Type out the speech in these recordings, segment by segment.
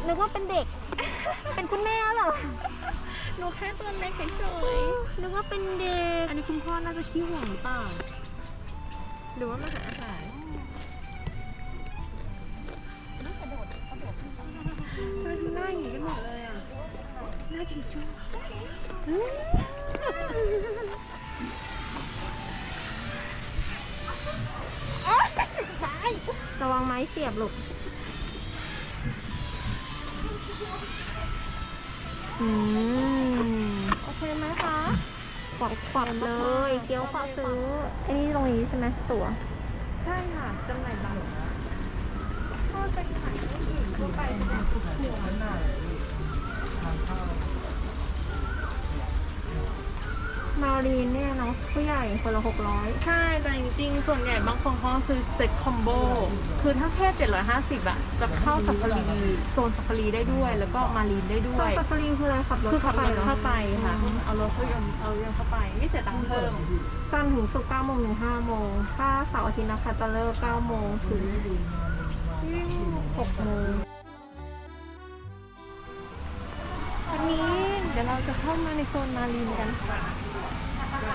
นูนึกว่าเป็นเด็ก เป็นคุณแม่เหรอ หนูแค่ตัวเล็กเฉยนึกว่าเป็นเด็กๆอันนี้คุณพ่อน่าจะขี้ห่วงหรือเปล่า หรือว่ามาหาอาหารทำไมหน้าอย่างนี้กันหมดเลยอะ หน้าจริงจุ้งระวังไม้เสียบลูก อืมโอเคไหมคะขวับขวับเลย เกี๊ยวขวับซื้อไอ้นี่ตรงนี้ใช่ไหมตั๋วใช่ค่ะจำหน่ายบัตรพ่อจะขายที่อื่นทั่วไปใช่ไหมทุกหัว มารีนเนี่ยเนาะผู้ใหญ่คนละหกร้อยใช่ แต่จริงๆ ส่วนใหญ่บางคนเขาซื้อเซ็ตคอมโบ คือถ้าแค่ 750อะจะเข้าสัฟารีโซนสัฟารีได้ด้วย แล้วก็มารีนได้ด้ซวอยยซาฟารีคืออะไรขับรถคือขับรถหรอเข้าไปค่ะ เอารถเข้ายนต์เอายนต์เข้าไป ไม่เสียตังค์เพิ่ม จันทร์ถึงศุกร์9โมงถึง5โมงถ้าเสาร์อาทิตย์นะคะจะเลิก9โมงถึง6โมงวันนี้เดี๋ยวเราจะเข้ามาในโซนมารีนกัน เรา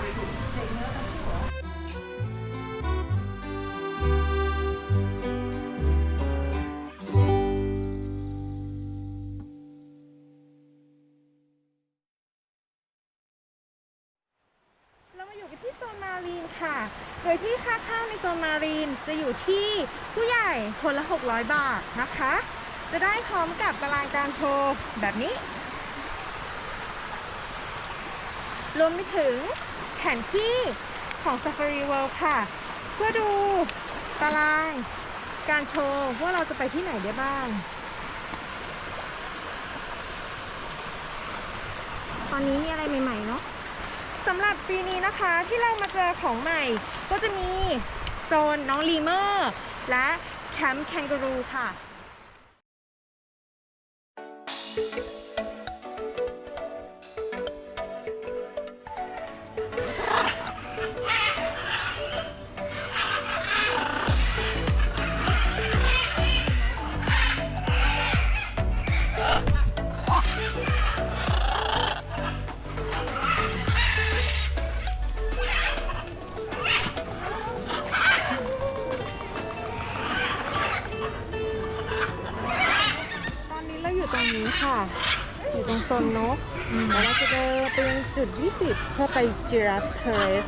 มาอยู่กันที่โซนมารีนค่ะ โดยที่ค่าเข้าในโซนมารีนจะอยู่ที่ผู้ใหญ่คนละ 600 บาทนะคะ จะได้พร้อมกับตารางการโชว์แบบนี้ รวมไปถึง นที่ของ Safari World ค่ะ เพื่อดูตารางการโชว์ว่าเราจะไปที่ไหนได้บ้าง ตอนนี้มีอะไรใหม่ๆเนาะสำหรับปีนี้นะคะที่เรามาเจอของใหม่ ก็จะมีโซนน้องลีเมอร์ และแคมป์แคนการูค่ะ นี้เราอยู่ตรงนี้ค่ะอยู่ตรงโซนนกแล้วเราจะเดินไปยังจุดที่สิบเพื่อไปจิราฟเทเรส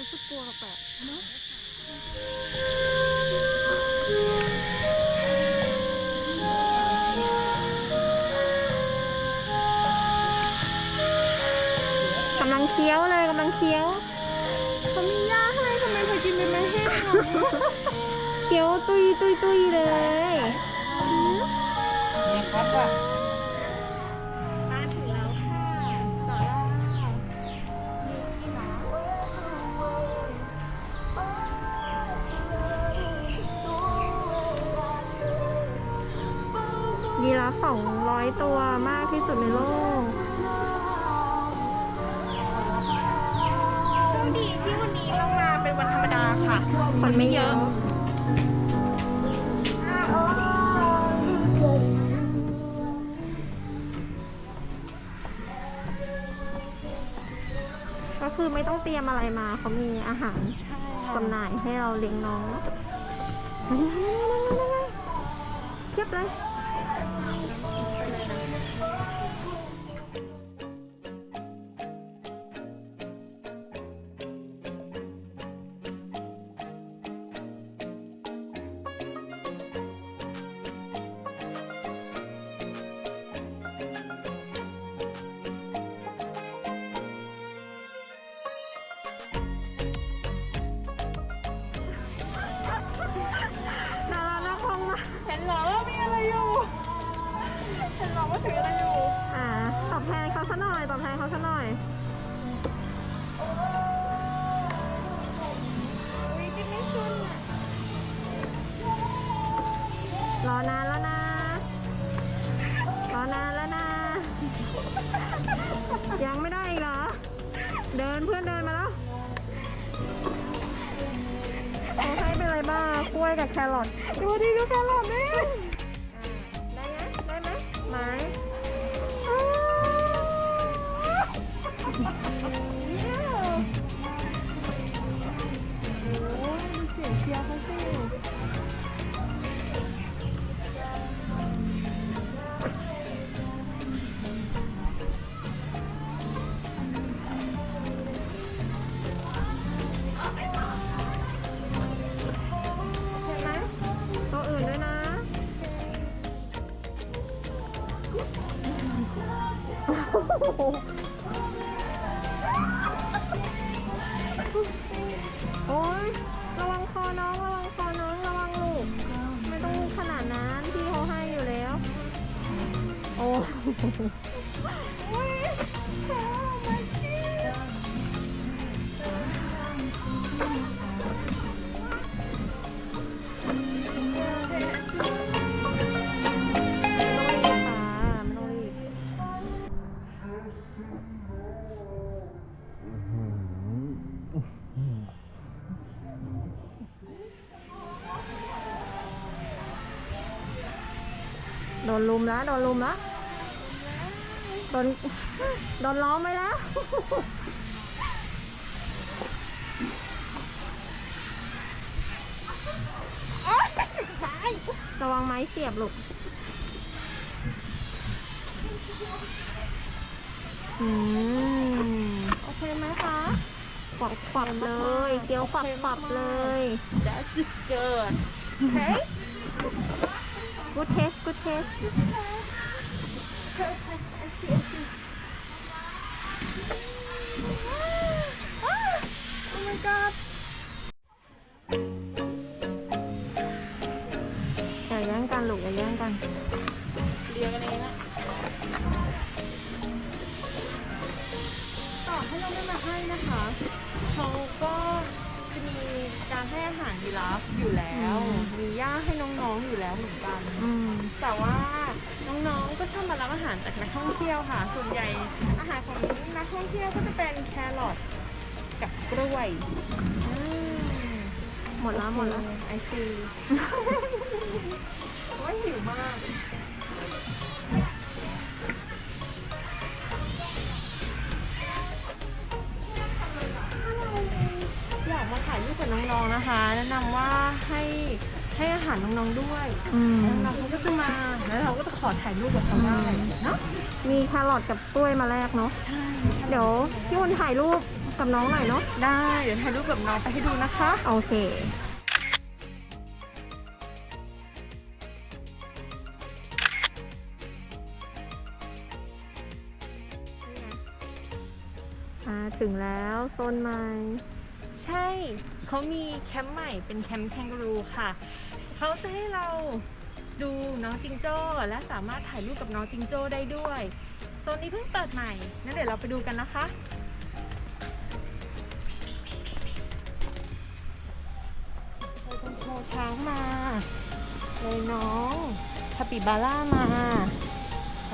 รู้สึกกลัวแปลกเนาะกำลังเคี้ยวเลยกำลังเคี้ยวเขามีย่าให้ทำไมเธอกินเป็นไม่แห้งอะเคี้ยวตุยตุยตุยเลยมา 200 ตัวมากที่สุดในโลกดีที่วันนี้เรามาเป็นวันธรรมดาค่ะ คนไม่เยอะ ก็คือไม่ต้องเตรียมอะไรมา เขามีอาหารจำหน่ายให้เราเลี้ยงน้องเทียบเลย นเหรอว่ามีอะไรอยู่ฉันบอกว่าถืออะไรอยู่อ่าตอบแทนเขาซะหน่อยตอบแทนเขาซะหน่อยรอนานแล้วนะรอนานแล้วนะ ยังไม่ได้อีกเหรอ เดินเพื่อนเดินมาแล้ว กล้วยกับแครอทดูดิดูแครอทดิได้ไหมได้ไหมไหม โอ้ยระวังคอน้องระวังคอน้องระวังลูก ไม่ต้องขนาดนั้นพี่เขาให้อยู่แล้ว โอ้ แล้วโดนลุมแล้วโดนโดนล้อมไปแล้วระวังไม้เสียบลูกอืมโอเคไหมคะขวับขวับเลย เกี๊ยวขวับขวับเลย That's just good okay good taste good taste oh my god อย่าแย่งกันลูกอย่าแย่งกันเรียงกันเองอะต่อให้เราไม่มาให้นะคะเขาก็จะมี การให้อาหารยีราฟอยู่แล้ว อืม มีหญ้าให้น้องๆอยู่แล้วเหมือนกัน อืม แต่ว่าน้องๆ ก็ชอบมารับอาหารจากนักท่องเที่ยวค่ะ ส่วนใหญ่อาหารของนักท่องเที่ยวก็จะเป็นแครอทกับกล้วยอืมหมดแล้วหมดแล้ว ไอซี ว่าหิวมาก แนะนำว่าให้ให้อาหารน้องๆด้วยอืมน้องๆเขาก็จะมา แล้วเราก็จะขอถ่ายรูปกับเขาได้เนาะมีแครอทกับกล้วยมาแลกเนาะใช่เดี๋ยวพี่อุ่นถ่ายรูปกับน้องหน่อยเนาะได้เดี๋ยวถ่ายรูปกับน้องไปให้ดูนะคะ โอเคอ่าถึงแล้วโซนใหม่ ใช่เขามีแคมป์ใหม่เป็นแคมป์แคนกรูค่ะ เขาจะให้เราดูน้องจิงโจ้และสามารถถ่ายรูปกับน้องจิงโจ้ได้ด้วยโซนนี้เพิ่งเปิดใหม่งั้นเดี๋ยวเราไปดูกันนะคะเราต้องโชว์ช้างมาเลยน้องคาปิบาร่ามา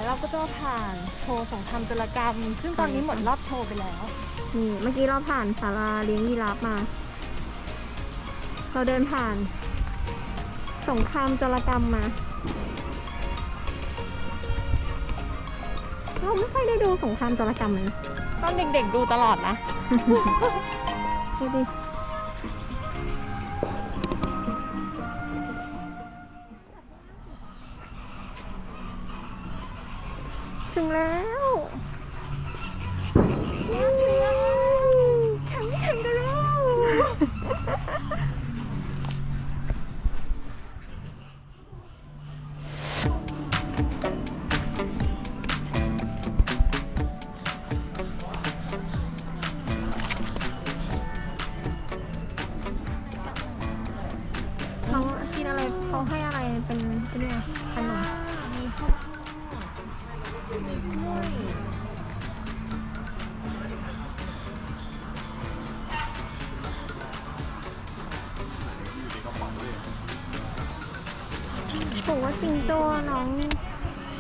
เราก็จะผ่านโชว์สงครามจรกรรม ซึ่งตอนนี้หมดรอบโชว์ไปแล้ว นี่เมื่อกี้เราผ่านศาลาเลี้ยงยีราฟมา เราเดินผ่าน สงครามจรกรรมมา เราไม่ค่อยได้ดูสงครามจรกรรมเลยนะตอนเด็กๆดูตลอดนะ ดูดิ บอกว่าจิงโจ้น้อง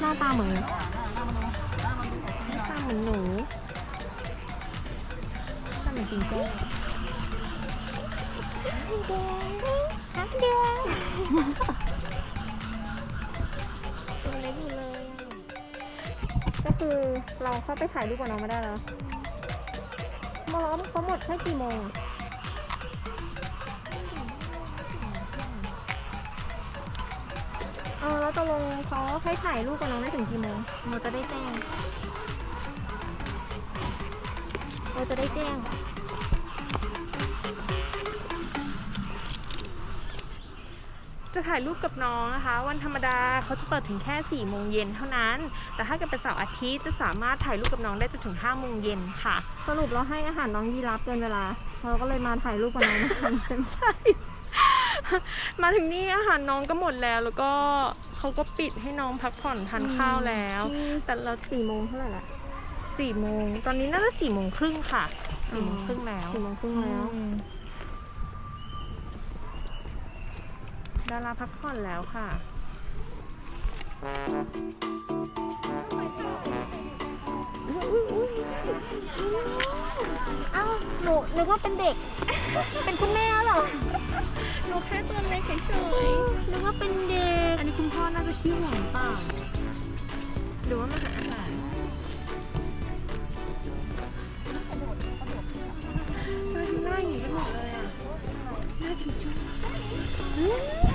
หน้าตาเหมือนหน้าตาเหมือนหนูถ้าเหมือนจิงโจ้ฮักเดียวตัวเล็กอยู่เลย ก็คือเราเข้าไปถ่ายรูปกับน้องไม่ได้แล้วมาล้อมเขาหมดแค่กี่โมง แล้วตกลงเขาให้ถ่ายรูปกับน้องได้ถึงกี่โมงเราจะได้แจ้ง เราจะได้แจ้ง จะถ่ายรูปกับน้องนะคะ วันธรรมดาเขาจะเปิดถึงแค่4ี่โมงเย็นเท่านั้น แต่ถ้าเกิดเป็นเสาร์อาทิตย์จะสามารถถ่ายรูปกับน้องได้จนถึง5้าโมงเย็นค่ะ สรุปเราให้อาหารน้องยีราฟเกินเวลา เราก็เลยมาถ่ายรูปกับน้องไม่ทันใช่ไห มใช่มาถึงนี่อาหารน้องก็หมดแล้วแล้วก็เขาก็ปิดให้น้องพักผ่อนทานข้าวแล้ว แต่เราสี่โมงเท่าไหร่ละสี่โมงตอนนี้น่าจะสี่โมงครึ่งค่ะสี่โมงครึ่งแล้วสี่โมงครึ่งแล้วอืมดาราพักผ่อนแล้วค่ะ อ้าวหนูนึกว่าเป็นเด็ก เป็นคุณแม่เหรอหนูแค่ตัวเล็กเฉยนึกว่าเป็นเด็กๆอันนี้คุณพ่อน่าจะขี้ห่วงเปล่าหรือว่ามาหาอาหารทำไมถึงหน้าอย่างนี้กันหมดเลยอะหน้าจุ๊บๆด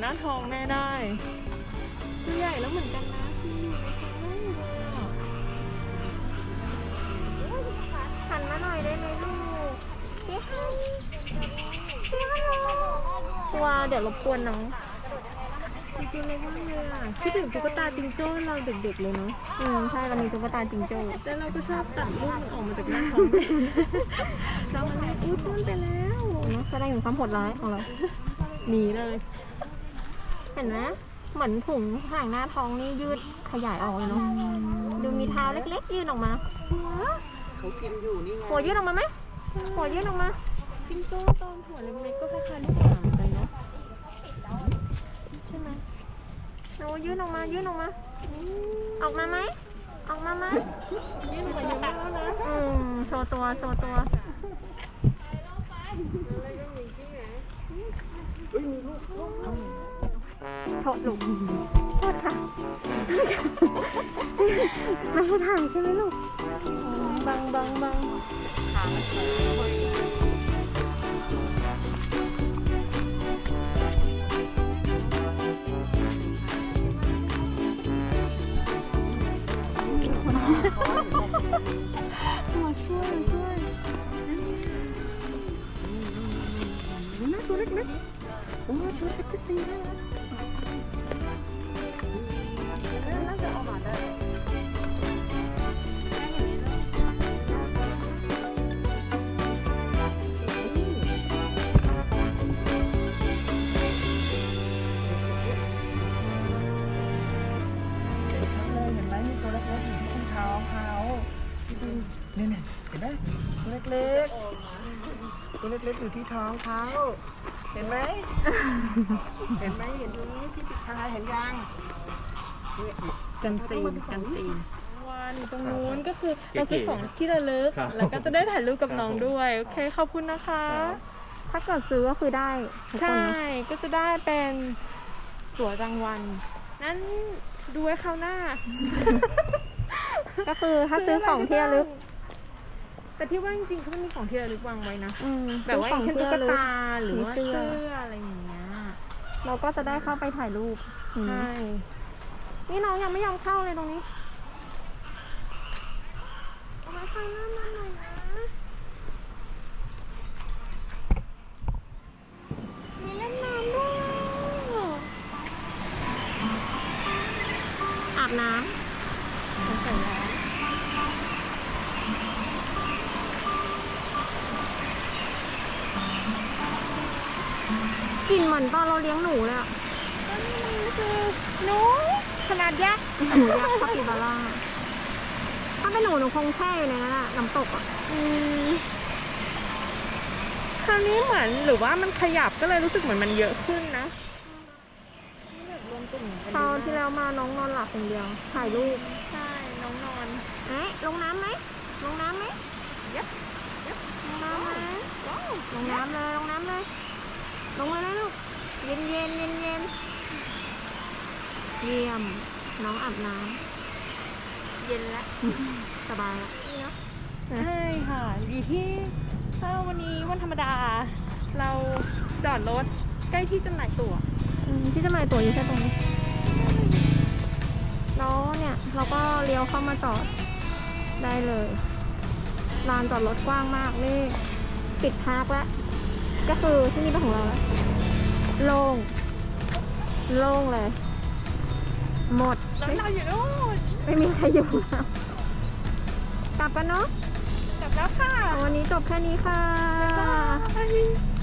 หน้าทองแม่ได้ตัวใหญ่แล้วเหมือนกันนะคืออยู่ในท้องแม่อยู่เลยอะหันมาหน่อยได้ไหมลูกพี่ฮันกลัวเดี๋ยวรบกวนน้องมีตัวเล็กมากเลยอะคิดถึงตุ๊กตาจิงโจ้เราเด็กๆเลยเนาะอืมใช่เรามีตุ๊กตาจิงโจ้แต่เราก็ชอบตัดลูกมันออกมาจากหน้าท้องเลยเรามันเลยอุ้ยซ่อนไปแล้วเนอะแสดงถึงความโหดร้ายของเราหนีเลยเห็นไหมเหมือนถุงห่างหน้าท้องนี่ยืดขยายออกเลยเนาะดูมีเท้าเล็กๆ ยื่นออกมาเขากินอยู่นี่ไงหัวยื่นออกมาไหมหัวยื่นออกมาจิงโจ้ตอนหัวเล็กๆก็คล้ายๆลูกหมาเหมือนกันเนาะใช่ไหมโอ้ยื่นออกมายื่นออกมาออกมาไหมออกมาไหมยื่นออกมาเยอะมากแล้วนะอืมโชว์ตัวโชว์ตัว โทษลูกโทษค่ะไม่ให้ถ่ายใช่ไหมลูกบังบังบังมาช่วยมาช่วยน่าตัวเล็กๆโอ้ตัวเล็กๆจริงๆ ล็กๆอยู่ที่ท้องเขาเห็นไหม เห็นไหมเห็นตรงนี้ที่สิทายเห็นยังนี่กันซีนกันซีนวันตรงนู้นก็คือเราซื้อของที่ระลึกแล้วก็จะได้ถ่ายรูปกับน้องด้วย โอเค ขอบคุณนะคะถ้าเกิดซื้อก็คือได้ทุกคนใช่ เนอะก็จะได้เป็นตั๋วรางวัล นั้นดูไว้คราวหน้าก็คือถ้าซื้อของที่ระลึก แต่ที่ว่าจริงๆเขาไม่มีของที่ระลึกวางไว้นะอืมแบบว่าอย่างเช่นซื้ตุ๊อกของที่ระลึตาหรือว่ามีเสื้เสื้อออะไรอย่างเงี้ยเราก็จะได้เข้าไปถ่ายรูปอืมใช่นี่น้องยังไม่ยอมเข้าเลยตรงนี้เอาไว้ข้างหน้ามา หนูยักษ์คาปิบาร่าถ้าเป็นหนูหนูคงแช่อยู่ในนั้นอะน้ำตกอะอืมคราวนี้เหมือนหรือว่ามันขยับก็เลยรู้สึกเหมือนมันเยอะขึ้นนะแบบรวมกลุ่มกันคราวเยอะมกที่แล้วมาน้องนอนหลับอย่างเดียวถ่ายรูปใช่น้องนอนเอ๊ะลงน้ำไหมลงน้ำไหมยับลงน้ำไหมลงน้ำเลยลงน้ำเลยลงเลยนะลูกเย็นเย็นเย็นเย็นเยี่ยม น้องอาบน้เย็นแล้วำสบายแล้วนี่เนาะใช่ค่ะอยู่ที่ถ้าวันนี้วันธรรมดา เราจอดรถใกล้ที่จำหน่ายตั๋วอืมที่จะมาตัวอยู่แค่ตรงนี้แล้วเนี่ยเราก็เลี้ยวเข้ามาจอดได้เลยลานจอดรถกว้างมากนี่ปิดพาร์คแล้วก็คือที่นี่เป็นของเราแล้วโล่งโล่งเลย หมด แล้วเราอยู่นู่นไม่มีใครอยู่แล้วกลับกันเนาะกลับแล้วค่ะ วันนี้จบแค่นี้ค่ะ บ๊ายบาย